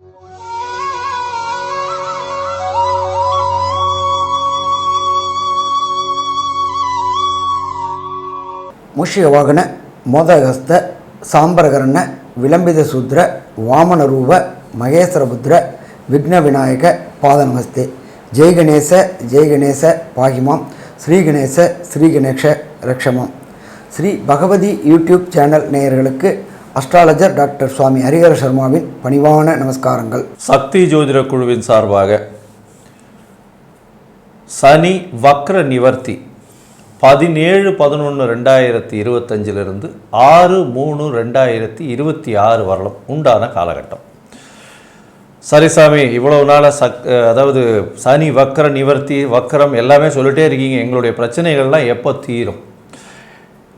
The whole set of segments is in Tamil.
முஷியவாகன மோதகஸ்த சாம்பரகரண விளம்பித சூத்ர வாமன ரூப மகேஸ்வரபுத்திர விக்ன விநாயக பாத நமஸ்தே. ஜெய் கணேச ஜெய் கணேச பாகிமாம். ஸ்ரீ கணேச ஸ்ரீ கணேஷ ரக்ஷமாம். ஸ்ரீ பகவதி யூடியூப் சேனல் நேயர்களுக்கு அஸ்ட்ராலஜர் டாக்டர் சுவாமி ஹரிஹர சர்மாவின் பணிவான நமஸ்காரங்கள். சக்தி ஜோதிட குழுவின் சார்பாக சனி வக்ர நிவர்த்தி பதினேழு பதினொன்று ரெண்டாயிரத்தி இருபத்தஞ்சிலிருந்து ஆறு மூணு ரெண்டாயிரத்தி இருபத்தி ஆறு வரலாம் உண்டான காலகட்டம். சரி சாமி இவ்வளவு நாளாக சக் அதாவது சனி வக்ர நிவர்த்தி வக்ரம் எல்லாமே சொல்லிட்டே இருக்கீங்க. எங்களுடைய பிரச்சனைகள்லாம் எப்போ தீரும்?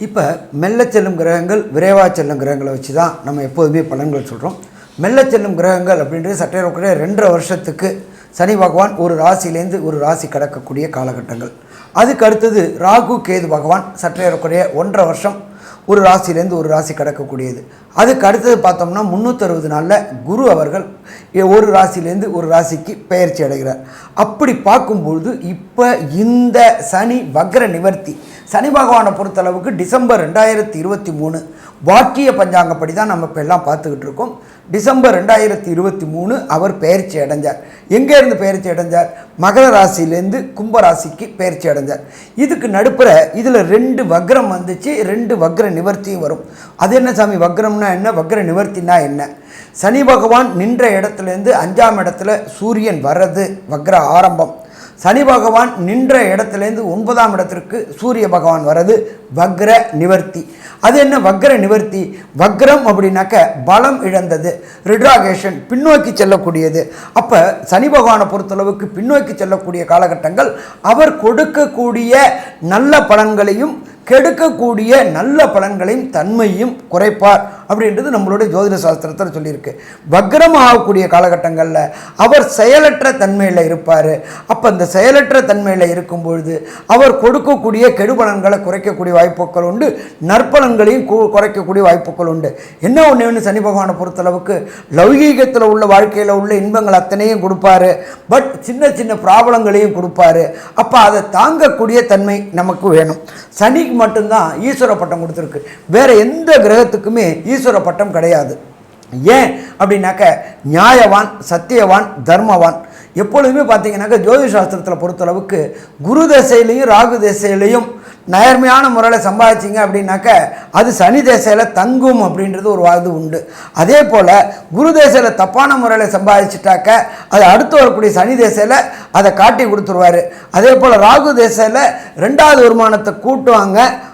இப்போ மெல்ல செல்லும் கிரகங்கள் விரைவாக செல்லும் கிரகங்களை வச்சு தான் நம்ம எப்போதுமே பலன்கள் சொல்கிறோம் மெல்ல செல்லும் கிரகங்கள் அப்படின்றது சட்டையக்கூடிய ரெண்டரை வருஷத்துக்கு சனி பகவான் ஒரு ராசியிலேருந்து ஒரு ராசி கடக்கக்கூடிய காலகட்டங்கள். அதுக்கு அடுத்தது ராகு கேது பகவான் சற்றையக்கூடிய ஒன்றரை வருஷம் ஒரு ராசியிலேருந்து ஒரு ராசி கடக்கக்கூடியது. அதுக்கு அடுத்தது பார்த்தோம்னா முந்நூற்றறுபது நாளில் குரு அவர்கள் ஒரு ராசியிலேருந்து ஒரு ராசிக்கு பெயர்ச்சி அடைகிறார். அப்படி பார்க்கும்பொழுது இப்போ இந்த சனி வக்ர நிவர்த்தி சனி பகவானை பொறுத்தளவுக்கு டிசம்பர் ரெண்டாயிரத்தி இருபத்தி மூணு வாக்கிய பஞ்சாங்கப்படி தான் நம்ம இப்போ எல்லாம் பார்த்துக்கிட்டு இருக்கோம். டிசம்பர் ரெண்டாயிரத்தி இருபத்தி மூணு அவர் பெயர்ச்சி அடைஞ்சார். எங்கேருந்து பெயர்ச்சி அடைஞ்சார்? மகர ராசியிலேருந்து கும்ப ராசிக்கு பெயர்ச்சி அடைஞ்சார். இதுக்கு நடுப்புற இதில் ரெண்டு வக்ரம் வந்துச்சு ரெண்டு வக்ர நிவர்த்தியும் வரும். அது என்ன சாமி வக்ரம்னா என்ன? வக்ர நிவர்த்தினா என்ன? சனி பகவான் நின்ற இடத்துலேருந்து அஞ்சாம் இடத்துல சூரியன் வர்றது வக்ர ஆரம்பம். சனி பகவான் நின்ற இடத்துலேருந்து ஒன்பதாம் இடத்திற்கு சூரிய பகவான் வர்றது வக்ர நிவர்த்தி. அது என்ன வக்ர நிவர்த்தி? வக்ரம் அப்படின்னாக்க பலம் இழந்தது ரிட்ராகேஷன் பின்னோக்கி செல்லக்கூடியது. அப்போ சனி பகவானை பொறுத்தளவுக்கு பின்னோக்கி செல்லக்கூடிய காலகட்டங்கள் அவர் கொடுக்கக்கூடிய நல்ல பலன்களையும் கெடுக்கக்கூடிய நல்ல பலன்களையும் தன்மையும் குறைப்பார். அப்படின்றது நம்மளுடைய ஜோதிட சாஸ்திரத்தில் சொல்லியிருக்கு. வக்ரம் ஆகக்கூடிய காலகட்டங்களில் அவர் செயலற்ற தன்மையில் இருப்பார். அப்போ அந்த செயலற்ற தன்மையில் இருக்கும் பொழுது அவர் கொடுக்கக்கூடிய கெடுபலன்களை குறைக்கக்கூடிய வாய்ப்புகள் உண்டு. நற்பலன்களையும் குறைக்கக்கூடிய வாய்ப்புகள் உண்டு. என்ன ஒன்று ஒன்று சனி பகவானை பொறுத்தளவுக்கு லௌகீகத்தில் உள்ள வாழ்க்கையில் உள்ள இன்பங்கள் அத்தனையும் கொடுப்பாரு. பட் சின்ன சின்ன ப்ராப்ளங்களையும் கொடுப்பாரு. அப்போ அதை தாங்கக்கூடிய தன்மை நமக்கு வேணும். சனிக்கு மட்டும்தான் ஈஸ்வர பட்டம் கொடுத்துருக்கு. வேற எந்த கிரகத்துக்குமே ஈஸ்வர பட்டம் கிடையாது. ஏன் அப்படின்னாக்க நியாயவான் சத்தியவான் தர்மவான். எப்பொழுதுமே பார்த்தீங்கன்னாக்க ஜோதிஷ சாஸ்திரத்தில் பொறுத்தளவுக்கு குரு தசையிலையும் ராகு தசையிலையும் நேர்மையான முறையில் சம்பாதிச்சிங்க அப்படின்னாக்க அது சனி தேசையில் தங்கும் அப்படின்றது ஒரு வாது உண்டு. அதே போல் குரு தேசையில் தப்பான முறையில் சம்பாதிச்சிட்டாக்க அது அடுத்து வரக்கூடிய சனி தேசையில் அதை காட்டி கொடுத்துருவாரு. அதே போல் ராகு தேசையில் ரெண்டாவது வருமானத்தை கூட்டுவாங்க.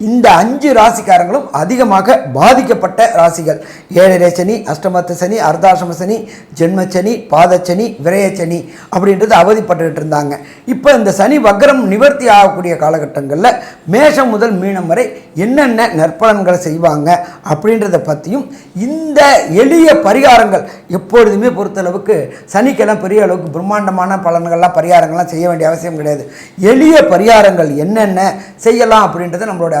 இந்த அஞ்சு ராசிக்காரங்களும் அதிகமாக பாதிக்கப்பட்ட ராசிகள். ஏழரை சனி அஷ்டமத்து சனி அர்த்தாசிரம சனி ஜென்மச்சனி பாதச்சனி விரயச்சனி அப்படின்றது அவதிப்பட்டுக்கிட்டு இருந்தாங்க. இப்போ இந்த சனி வக்ரம் நிவர்த்தி ஆகக்கூடிய காலகட்டங்களில் மேஷம் முதல் மீனம் வரை என்னென்ன நற்பலன்களை செய்வாங்க அப்படின்றத பற்றியும் இந்த எளிய பரிகாரங்கள் எப்பொழுதுமே பொறுத்தளவுக்கு சனிக்கெல்லாம் பெரிய அளவுக்கு பிரம்மாண்டமான பலன்கள்லாம் பரிகாரங்கள்லாம் செய்ய வேண்டிய அவசியம் கிடையாது. எளிய பரிகாரங்கள் என்னென்ன செய்யலாம் அப்படின்றத நம்மளுடைய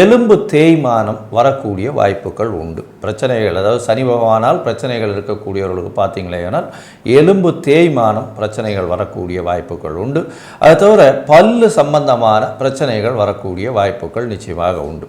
எலும்பு தேய்மானம் வரக்கூடிய வாய்ப்புகள் உண்டு. பிரச்சனைகள் அதாவது சனி பகவானால் பிரச்சனைகள் இருக்கக்கூடியவர்களுக்கு பார்த்தீங்களேனால் எலும்பு தேய்மானம் பிரச்சனைகள் வரக்கூடிய வாய்ப்புகள் உண்டு. அது தவிர பல்லு சம்பந்தமான பிரச்சனைகள் வரக்கூடிய வாய்ப்புகள் நிச்சயமாக உண்டு.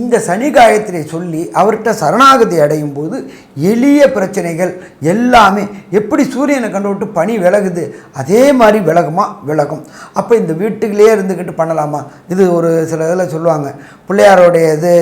இந்த சனி காயத்திரை சொல்லி அவர்கிட்ட சரணாகதி அடையும் போது எளிய பிரச்சனைகள் எல்லாமே எப்படி சூரியனை கண்டு விட்டு பனி விலகுது? அதே மாதிரி விலகுமா? விலகும். அப்போ இந்த வீட்டுக்குள்ளேயே இருந்துக்கிட்டு பண்ணலாமா? இது ஒரு சில இதில் சொல்லுவாங்க. பிள்ளையாரோடைய இது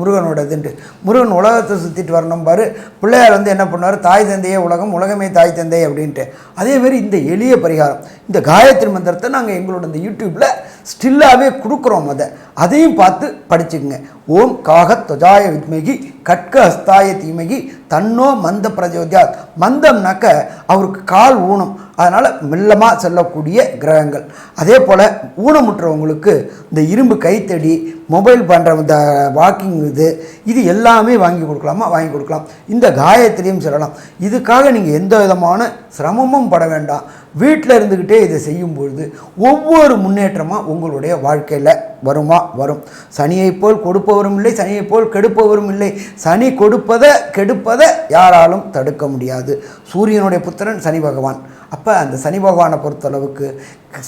முருகனோட இதுன்ட்டு முருகன் உலகத்தை சுற்றிட்டு வரணும் பாரு. பிள்ளையார் வந்து என்ன பண்ணுவார்? தாய் தந்தையே உலகம் உலகமே தாய் தந்தை அப்படின்ட்டு. அதேமாரி இந்த எளிய பரிகாரம். இந்த காயத்ரி மந்திரத்தை நாங்கள் எங்களோட இந்த யூடியூப்பில் ஸ்டில்லாகவே கொடுக்குறோம் அதை. அதையும் பார்த்து படிச்சுக்கோங்க. ஓம் காக துவஜாய வித்மகி கட்க ஹஸ்தாய தீமகி தன்னோ மந்த பிரஜோதியாத். மந்தம்னாக்க அவருக்கு கால் ஊனம் அதனால் மெல்லமாக செல்லக்கூடிய கிரகங்கள். அதே போல் ஊனமுற்றவங்களுக்கு இந்த இரும்பு கைத்தடி மொபைல் பண்ணுற இந்த வாக்கிங் இது இது எல்லாமே வாங்கி கொடுக்கலாமா? வாங்கி கொடுக்கலாம். இந்த காயத்திலையும் சொல்லலாம். இதுக்காக நீங்கள் எந்த விதமான சிரமமும் பட வேண்டாம். வீட்டில் இருந்துக்கிட்டே இதை செய்யும்பொழுது ஒவ்வொரு முன்னேற்றமாக உங்களுடைய வாழ்க்கையில் வருமா? வரும். சனியை போல் கொடுப்பவரும் இல்லை சனியை போல் கெடுப்பவரும் இல்லை. சனி கொடுப்பதை கெடுப்பதை யாராலும் தடுக்க முடியாது. சூரியனுடைய புத்திரன் சனி பகவான். அப்போ அந்த சனி பகவானை பொறுத்தளவுக்கு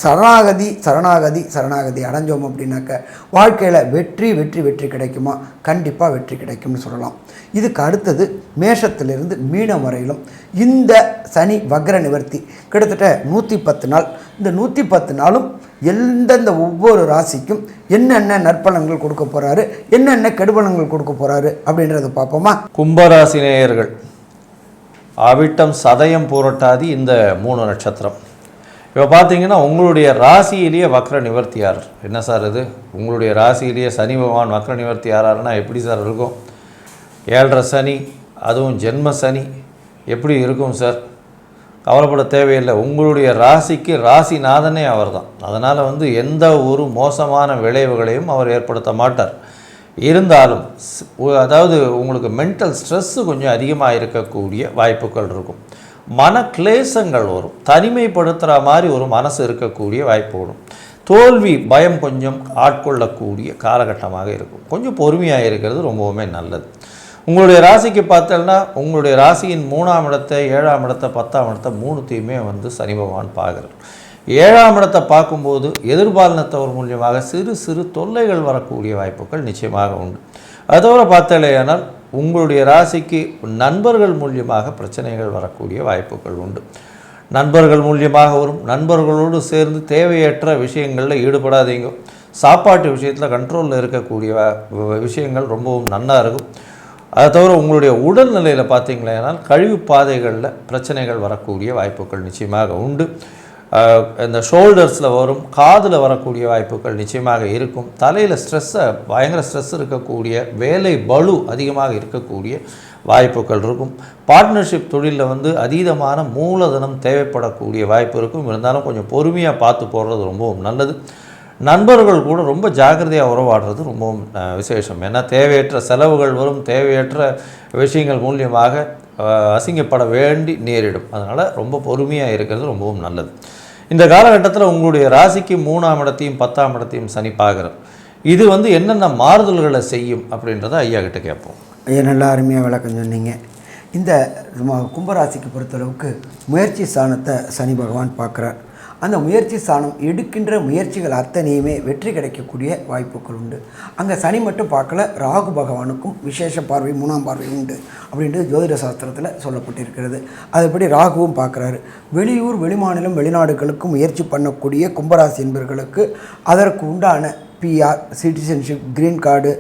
சரணாகதி சரணாகதி சரணாகதி அடைஞ்சோம் அப்படின்னாக்க வாழ்க்கையில் வெற்றி வெற்றி வெற்றி கிடைக்குமா? கண்டிப்பாக வெற்றி கிடைக்கும்னு சொல்லலாம். இதுக்கு அடுத்தது மேஷத்திலிருந்து மீனம் வரையிலும் இந்த சனி வக்ர நிவர்த்தி கிட்டத்தட்ட நூற்றி பத்து நாள். இந்த நூற்றி பத்து நாளும் எந்தெந்த ஒவ்வொரு ராசிக்கும் என்னென்ன நற்பலன்கள் கொடுக்க போகிறாரு என்னென்ன கெடுபலங்கள் கொடுக்க போகிறாரு அப்படின்றத பார்ப்போமா? கும்பராசி நேயர்கள் அவிட்டம் சதயம் பூரட்டாதி இந்த மூணு நட்சத்திரம். இப்போ பார்த்தீங்கன்னா உங்களுடைய ராசியிலேயே வக்ர நிவர்த்தியார் என்ன சார் இது? உங்களுடைய ராசியிலேயே சனி பகவான் வக்ர நிவர்த்தி ஆறாருன்னா எப்படி சார் இருக்கும்? ஏழரை சனி அதுவும் ஜென்ம சனி எப்படி இருக்கும் சார்? கவலைப்பட தேவையில்லை. உங்களுடைய ராசிக்கு ராசிநாதனே அவர்தான். அதனால் வந்து எந்த ஒரு மோசமான விளைவுகளையும் அவர் ஏற்படுத்த மாட்டார். இருந்தாலும் அதாவது உங்களுக்கு மென்டல் ஸ்ட்ரெஸ்ஸு கொஞ்சம் அதிகமாக இருக்கக்கூடிய வாய்ப்புகள் இருக்கும். மன கிளேசங்கள் வரும். தனிமைப்படுத்துகிற மாதிரி ஒரு மனசு இருக்கக்கூடிய வாய்ப்பு வரும். தோல்வி பயம் கொஞ்சம் ஆட்கொள்ளக்கூடிய காலகட்டமாக இருக்கும். கொஞ்சம் பொறுமையாக இருக்கிறது ரொம்பவுமே நல்லது. உங்களுடைய ராசிக்கு பார்த்தோம்னா உங்களுடைய ராசியின் மூணாம் இடத்தை ஏழாம் இடத்தை பத்தாம் இடத்தை மூணுத்தையுமே வந்து சனி பகவான் பார்க்குறார். ஏழாம் இடத்தை பார்க்கும்போது எதிர்பாலனத்தவர் மூலியமாக சிறு சிறு தொல்லைகள் வரக்கூடிய வாய்ப்புகள் நிச்சயமாக உண்டு. அதோட தவிர பார்த்தாலேயானால் உங்களுடைய ராசிக்கு நண்பர்கள் மூலியமாக பிரச்சனைகள் வரக்கூடிய வாய்ப்புகள் உண்டு. நண்பர்கள் மூலியமாக வரும். நண்பர்களோடு சேர்ந்து தேவையற்ற விஷயங்களில் ஈடுபடாதீங்க. சாப்பாட்டு விஷயத்தில் கண்ட்ரோலில் இருக்கக்கூடிய விஷயங்கள் ரொம்பவும் நன்னாக இருக்கும். அதை தவிர உங்களுடைய உடல்நிலையில் பார்த்தீங்களேனால் கழிவு பாதைகளில் பிரச்சனைகள் வரக்கூடிய வாய்ப்புகள் நிச்சயமாக உண்டு. இந்த ஷோல்டர்ஸில் வரும் காதில் வரக்கூடிய வாய்ப்புகள் நிச்சயமாக இருக்கும். தலையில் ஸ்ட்ரெஸ்ஸை பயங்கர ஸ்ட்ரெஸ் இருக்கக்கூடிய வேலை பளு அதிகமாக இருக்கக்கூடிய வாய்ப்புகள் இருக்கும். பார்ட்னர்ஷிப் தொழிலில் வந்து அதீதமான மூலதனம் தேவைப்படக்கூடிய வாய்ப்பு இருக்கும். இருந்தாலும் கொஞ்சம் பொறுமையாக பார்த்து போடுறது ரொம்பவும் நல்லது. நண்பர்கள் கூட ரொம்ப ஜாக்கிரதையாக உறவாடுறது ரொம்பவும் விசேஷம். ஏன்னா தேவையற்ற செலவுகள் வரும் தேவையற்ற விஷயங்கள் மூலியமாக அசிங்கப்பட வேண்டி நேரிடும். அதனால் ரொம்ப பொறுமையாக இருக்கிறது ரொம்பவும் நல்லது. இந்த காலகட்டத்தில் உங்களுடைய ராசிக்கு மூணாம் இடத்தையும் பத்தாம் இடத்தையும் சனி பார்க்குறோம் இது வந்து என்னென்ன மாறுதல்களை செய்யும் அப்படின்றத ஐயா கிட்ட கேட்போம். ஐயா நல்லா அருமையாக விளக்கம் சொன்னீங்க. இந்த ம- கும்பராசிக்கு பொறுத்தளவுக்கு முயற்சி ஸ்தானத்தை சனி பகவான் பார்க்குறார். அந்த முயற்சி ஸ்தானம் எடுக்கின்ற முயற்சிகள் அத்தனையுமே வெற்றி கிடைக்கக்கூடிய வாய்ப்புகள் உண்டு. அங்கே சனி மட்டும் பார்க்கல ராகு பகவானுக்கும் விசேஷ பார்வை மூணாம் பார்வை உண்டு அப்படின்றது ஜோதிட சாஸ்திரத்தில் சொல்லப்பட்டிருக்கிறது. அதுபடி ராகுவும் பார்க்குறாரு? வெளியூர் வெளிமாநிலம் வெளிநாடுகளுக்கு முயற்சி பண்ணக்கூடிய கும்பராசி என்பவர்களுக்கு அதற்கு உண்டான பிஆர் சிட்டிசன்ஷிப் க்ரீன் கார்டு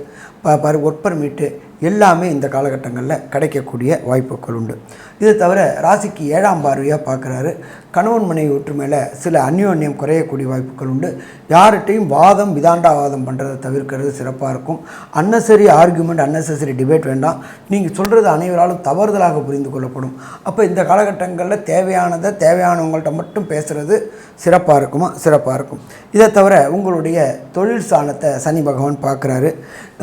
ப பர் ஒர்க் பர்மிட்டு எல்லாமே இந்த காலகட்டங்களில் கிடைக்கக்கூடிய வாய்ப்புகள் உண்டு. இது தவிர ராசிக்கு ஏழாம் பார்வையாக பார்க்குறாரு. கணவன் மனைவி ஒற்றுமையில் சில அந்யோன்யம் குறையக்கூடிய வாய்ப்புகள் உண்டு. யார்கிட்டையும் வாதம் விதாண்டாவாதம் பண்ணுறதை தவிர்க்கிறது சிறப்பாக இருக்கும். அன்னசரி ஆர்குமெண்ட் அன்னெசரி டிபேட் வேண்டாம். நீங்கள் சொல்கிறது அனைவராலும் தவறுதலாக புரிந்து கொள்ளப்படும். அப்போ இந்த காலகட்டங்களில் தேவையானதை தேவையானவங்கள்ட்ட மட்டும் பேசுகிறது சிறப்பாக இருக்குமா? சிறப்பாக இருக்கும். இதை தவிர உங்களுடைய தொழில் ஸ்தானத்தை சனி பகவான் பார்க்குறாரு.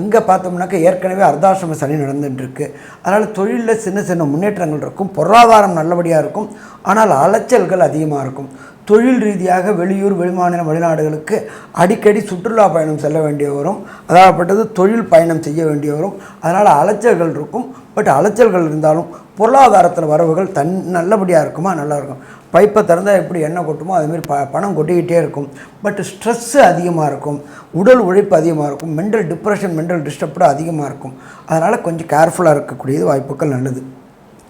எங்கே பார்த்தோம்னாக்க ஏற்கனவே அர்த்தாசிரம சனி நடந்துட்டு அதனால் தொழிலில் சின்ன சின்ன முன்னேற்றங்கள் இருக்கும். பொருளாதாரம் நல்லபடியாக இருக்கும். ஆனால் அலைச்சல்கள் அதிகமாக இருக்கும். தொழில் ரீதியாக வெளியூர் வெளிமாநில வெளிநாடுகளுக்கு அடிக்கடி சுற்றுலா பயணம் செல்ல வேண்டிய வரும் அதாகப்பட்டது தொழில் பயணம் செய்ய வேண்டிய வரும் அதனால் அலைச்சல்கள் இருக்கும். பட் அலைச்சல்கள் இருந்தாலும் பொருளாதாரத்தில் வரவுகள் தன் நல்லபடியாக இருக்குமா? நல்லா இருக்கும். பைப்பை திறந்தால் எப்படி எண்ணெய் கொட்டுமோ அதுமாரி ப பணம் கொட்டிக்கிட்டே இருக்கும். பட் ஸ்ட்ரெஸ்ஸு அதிகமாக இருக்கும். உடல் உழைப்பு அதிகமாக இருக்கும். மென்டல் டிப்ரெஷன் மென்டல் டிஸ்டர்ப்டு அதிகமாக இருக்கும். அதனால் கொஞ்சம் கேர்ஃபுல்லாக இருக்கக்கூடியது வாய்ப்புகள் நல்லது.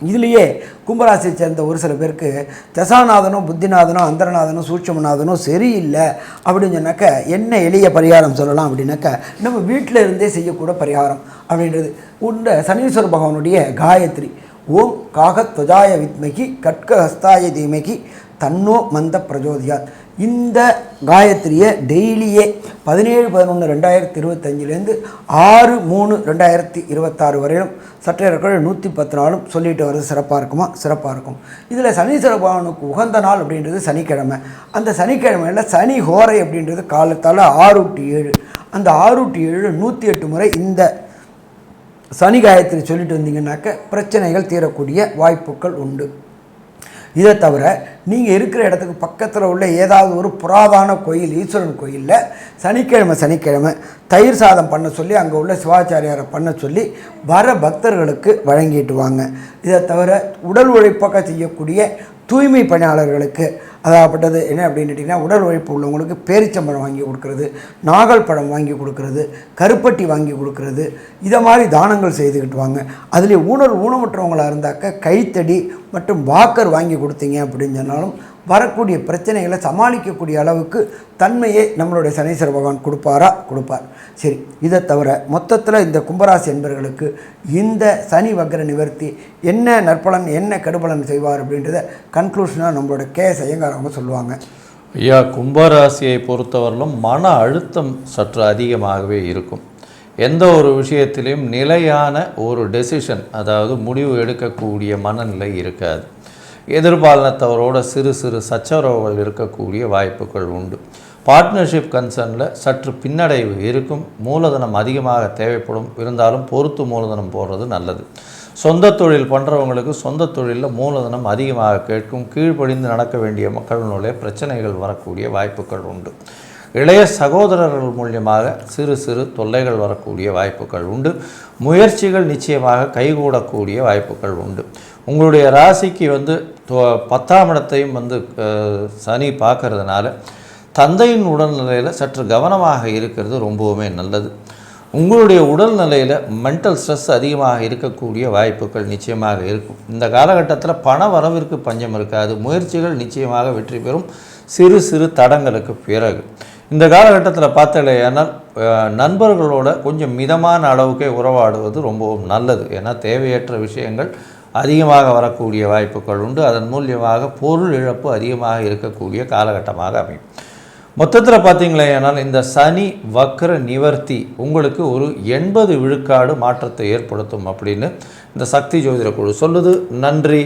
இதுலேயே கும்பராசியை சேர்ந்த ஒரு சில பேருக்கு தசாநாதனும் புத்திநாதனும் அந்தரநாதனும் சூட்சமநாதனும் சரியில்லை அப்படின்னு சொன்னாக்க என்ன எளிய பரிகாரம் சொல்லலாம் அப்படின்னாக்க நம்ம வீட்டில் இருந்தே செய்யக்கூட பரிகாரம் அப்படின்றது. உண்ட சனீஸ்வர பகவானுடைய காயத்ரி. ஓம் காகத்வஜாய வித்மகி கட்க ஹஸ்தாய தீமகி தன்னோ மந்த பிரஜோதியாத். இந்த காயத்ரியை டெய்லியே பதினேழு பதினொன்று ரெண்டாயிரத்தி இருபத்தஞ்சிலேருந்து ஆறு மூணு ரெண்டாயிரத்தி இருபத்தாறு வரையிலும் சற்றையர்கள் நூற்றி பத்து நாளும் சொல்லிட்டு வர்றது சிறப்பாக இருக்குமா? சிறப்பாக இருக்கும். இதில் சனீஸ்வர பகவானுக்கு உகந்த நாள் அப்படின்றது சனிக்கிழமை. அந்த சனிக்கிழமையில் சனி ஹோரை அப்படின்றது காலத்தால் ஆறு டு ஏழு. அந்த ஆறு டு ஏழு நூற்றி எட்டு முறை இந்த சனி காயத்ரி சொல்லிட்டு வந்தீங்கன்னாக்க பிரச்சனைகள் தீரக்கூடிய வாய்ப்புகள் உண்டு. இதை தவிர நீங்கள் இருக்கிற இடத்துக்கு பக்கத்தில் உள்ள ஏதாவது ஒரு புராதான கோயில் ஈஸ்வரன் கோயிலில் சனிக்கிழமை சனிக்கிழமை தயிர் சாதம் பண்ண சொல்லி அங்கே உள்ள சிவாச்சாரியாரை பண்ண சொல்லி வர பக்தர்களுக்கு வழங்கிட்டு வாங்க. இதை தவிர உடல் உழைப்பாக செய்யக்கூடிய தூய்மை பணியாளர்களுக்கு அதாகப்பட்டது என்ன அப்படின்னு கேட்டிங்கன்னா உடல் உழைப்பு உள்ளவங்களுக்கு பேரிச்சம்பழம் வாங்கி கொடுக்கறது நாகல் பழம் வாங்கி கொடுக்கறது கருப்பட்டி வாங்கி கொடுக்கறது இதை மாதிரி தானங்கள் செய்துக்கிட்டு வாங்க. அதில் ஊனல் ஊனமுற்றவங்களாக இருந்தாக்க கைத்தடி மற்றும் வாக்கர் வாங்கி கொடுத்தீங்க அப்படின்னு சொன்னாலும் வரக்கூடிய பிரச்சனைகளை சமாளிக்கக்கூடிய அளவுக்கு தன்மையை நம்மளுடைய சனீஸ்வர பகவான் கொடுப்பாரா? கொடுப்பார். சரி இதை தவிர மொத்தத்தில் இந்த கும்பராசி என்பவர்களுக்கு இந்த சனி வக்கர நிவர்த்தி என்ன நற்பலன் என்ன கெடுபலன் செய்வார் அப்படின்றத கன்க்ளூஷனாக நம்மளோட கே எஸ் ஐயங்கார் அவங்க சொல்லுவாங்க. ஐயா கும்பராசியை பொறுத்தவரையிலும் மன அழுத்தம் சற்று அதிகமாகவே இருக்கும். எந்த ஒரு விஷயத்திலையும் நிலையான ஒரு டெசிஷன் அதாவது முடிவு எடுக்கக்கூடிய மனநிலை இருக்காது. எதிர்பாலனத்தவரோட சிறு சிறு சச்சரவுகள் இருக்கக்கூடிய வாய்ப்புகள் உண்டு. பார்ட்னர்ஷிப் கன்சர்னில் சற்று பின்னடைவு இருக்கும். மூலதனம் அதிகமாக தேவைப்படும். இருந்தாலும் பொறுத்து மூலதனம் போடுறது நல்லது. சொந்த தொழில் பண்ணுறவங்களுக்கு சொந்த தொழிலில் மூலதனம் அதிகமாக கேட்கும். கீழ்ப்படிந்து நடக்க வேண்டிய மக்களினுடைய பிரச்சனைகள் வரக்கூடிய வாய்ப்புகள் உண்டு. இளைய சகோதரர்கள் மூலியமாக சிறு சிறு தொல்லைகள் வரக்கூடிய வாய்ப்புகள் உண்டு. முயற்சிகள் நிச்சயமாக கைகூடக்கூடிய வாய்ப்புகள் உண்டு. உங்களுடைய ராசிக்கு வந்து தொ- பத்தாம் இடத்தையும் வந்து சனி பார்க்கறதுனால தந்தையின் உடல்நிலையில் சற்று கவனமாக இருக்கிறது ரொம்பவுமே நல்லது. உங்களுடைய உடல்நிலையில் மென்டல் ஸ்ட்ரெஸ் அதிகமாக இருக்கக்கூடிய வாய்ப்புகள் நிச்சயமாக இருக்கும். இந்த காலகட்டத்தில் பண வரவிற்கு பஞ்சம் இருக்காது. முயற்சிகள் நிச்சயமாக வெற்றி பெறும். சிறு சிறு தடங்களுக்கு பிறகு. இந்த காலகட்டத்தில் பார்த்தலையானால் நண்பர்களோட கொஞ்சம் மிதமான அளவுக்கே உறவாடுவது ரொம்பவும் நல்லது. ஏன்னா தேவையற்ற விஷயங்கள் அதிகமாக வரக்கூடிய வாய்ப்புகள் உண்டு. அதன் மூலியமாக பொருள் இழப்பு அதிகமாக இருக்கக்கூடிய காலகட்டமாக அமையும். மொத்தத்தில் பார்த்தீங்களேனால் இந்த சனி வக்ர நிவர்த்தி உங்களுக்கு ஒரு எண்பது விழுக்காடு மாற்றத்தை ஏற்படுத்தும் அப்படின்னு இந்த சக்தி ஜோதிட குழு சொல்லுது. நன்றி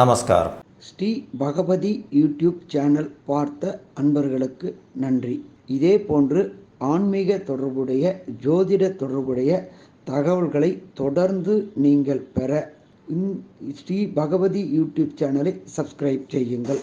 நமஸ்காரம். ஸ்ரீ பகவதி யூடியூப் சேனல் பார்த்த அன்பர்களுக்கு நன்றி. இதே போன்று ஆன்மீக தொடர்புடைய ஜோதிட தொடர்புடைய தகவல்களை தொடர்ந்து நீங்கள் பெற ஸ்ரீ பகவதி யூடியூப் சேனலை சப்ஸ்கிரைப் செய்யுங்கள்.